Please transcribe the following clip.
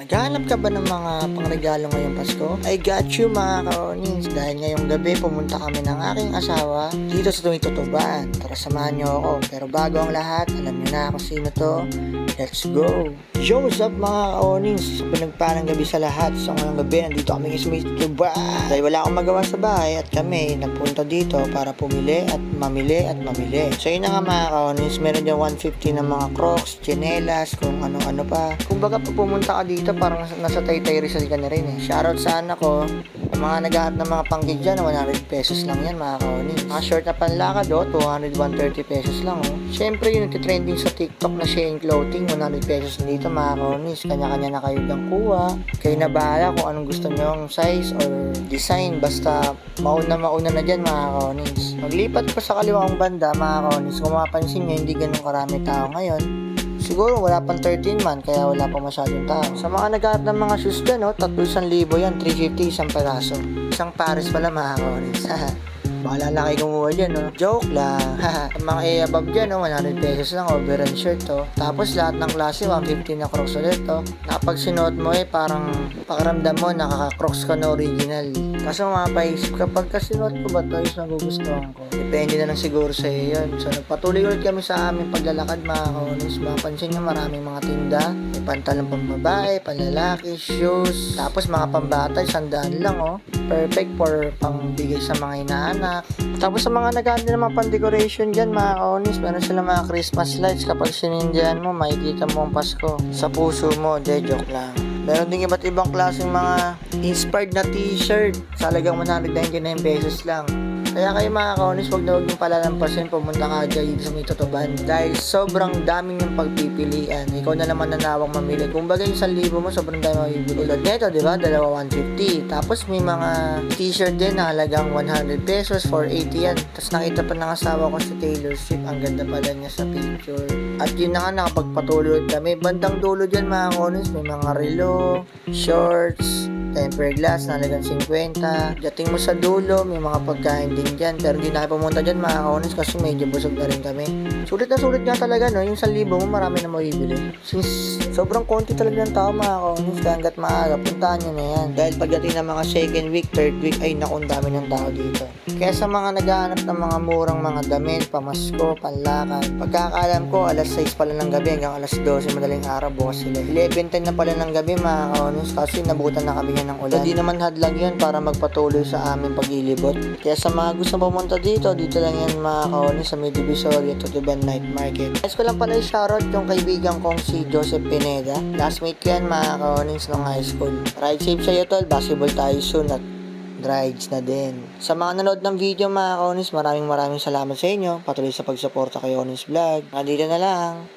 Naghahanap ka ba ng mga pangregalo ngayong Pasko? I got you mga kaonings dahil ngayong gabi pumunta kami ng aking asawa dito sa Tumitutuban. Tara samahan niyo ako. Pero bago ang lahat, alam niyo na kung sino to. Let's go! Yo, what's up mga kaonings? Pinagpalang gabi sa lahat. So ngayong gabi, nandito kami sa Tumitutuban. Dahil wala akong magawa sa bahay at kami nagpunta dito para pumili at mamili at mamili. So yun na nga mga kaonings, meron dyan 150 ng mga crocs, chinelas, kung ano-ano pa. Kung baga pumunta ka dito, parang nasa- nasa Taytay Rizal ka na rin eh. Shoutout sa anak ko, yung mga naghahanap ng mga panggig dyan, 100 pesos lang yan mga kaonings. Mga short na panlakad oh, 200, 130 pesos lang oh. Siyempre yung nagtitrending sa TikTok na Shein Clothing, 100 pesos dito mga kaonings. Kanya-kanya na kayo dyan kuha. Kayo na bahala kung anong gusto nyo yung size or design. Basta mauna mauna na dyan mga kaonings. Maglipat ko sa kaliwang banda mga kaonings. Kung mapapansin nyo, hindi ganun karami tao ngayon. Siguro wala pang 13 man, kaya wala pa masyadong tao. Sa mga naghahanap ng mga shoes dyan, oh, tatlo isang libo yan, 350 isang peraso. Isang pares pala mga kaonings. Na kayo kumuha dyan, no? Joke lang. Ang mga i-above dyan, no? 100 pesos lang, over and shirt, to. Tapos lahat ng klase, 150 na crocs ulit, to. Nakapag sinuot mo, eh, parang pakaramdam mo, nakaka-crocs ka na original. Kaso mapaisip, kapag kasinuot ko ba ito, is magugustuhan ko. Depende na lang siguro sa iyo yun. So, nagpatuloy ulit kami sa aming paglalakad, mga kaunis. Mapansin nyo, maraming mga tinda. May pantalong pang babae, panlalaki, shoes. Tapos mga pambata, sandaan lang, oh. Perfect for pangbigay sa mga inaanak. Tapos sa mga naghahanap din ng mga pan-decoration dyan, mga kaunis, meron sila mga Christmas lights. Kapag sinindihan mo, makikita mo ang Pasko. Sa puso mo, de joke lang. Meron din iba't ibang klaseng mga inspired na t-shirt. Sa halagang 199 pesos lang. Kaya kayo mga kaunis, huwag na huwag yung palalampasin, pumunta ka dyan sa may tutuban. Dahil sobrang daming yung pagpipilian. Ikaw na naman nanawang mamili. Kung bagay yung 1,000 mo, sobrang dami mabibili. Tulad nito, di ba? Dalawa 150. Tapos may mga t-shirt din na halagang 100 pesos, 480 yan. Tapos nakita pa ng asawa ko si Taylor Swift. Ang ganda pala niya sa picture. At yun na nga, nakapagpatuloy ulit kami. Bandang dulo dyan mga kaunis, may mga relo, shorts, tempered glass halagang 50. Dating mo sa dulo, may mga pagkain din dyan. Pero hindi na pumunta dyan mga kaunis kasi medyo busog na rin kami. Sulit na sulit nga talaga no, yung 1,000 mo marami na mabibili. Since sobrang konti talaga ng tao mga kaunis, hanggat maaga, puntahan nyo na yan. Dahil pagdating ng mga second week, third week, ay naku, dami ng tao dito. Kaya sa mga naghahanap ng mga murang mga damit, pamasko, panlakan, pagkakaalam ko, alas 6 pala ng gabi hanggang alas 12 madaling araw bukas sila. 11.10 na pala ng gabi mga kaunis kasi nabutan na kami ng ulan. Hindi naman hadlang yan para magpatuloy sa aming pag-ilibot. Kaya sa mga gusto pumunta dito, dito lang yan mga kaunis sa May Divisoria, Tutuban Night Market. Guys ko lang pala i-shoutout yung kaibigan kong si Joseph Pineda. Classmate ko yan mga kaunis nung high school. Ride safe sa'yo tol, basketball tayo soon at rides na din. Sa mga nanood ng video mga kaunis, maraming maraming salamat sa inyo. Patuloy sa pagsuporta kay Onis Vlog. Nandito na lang.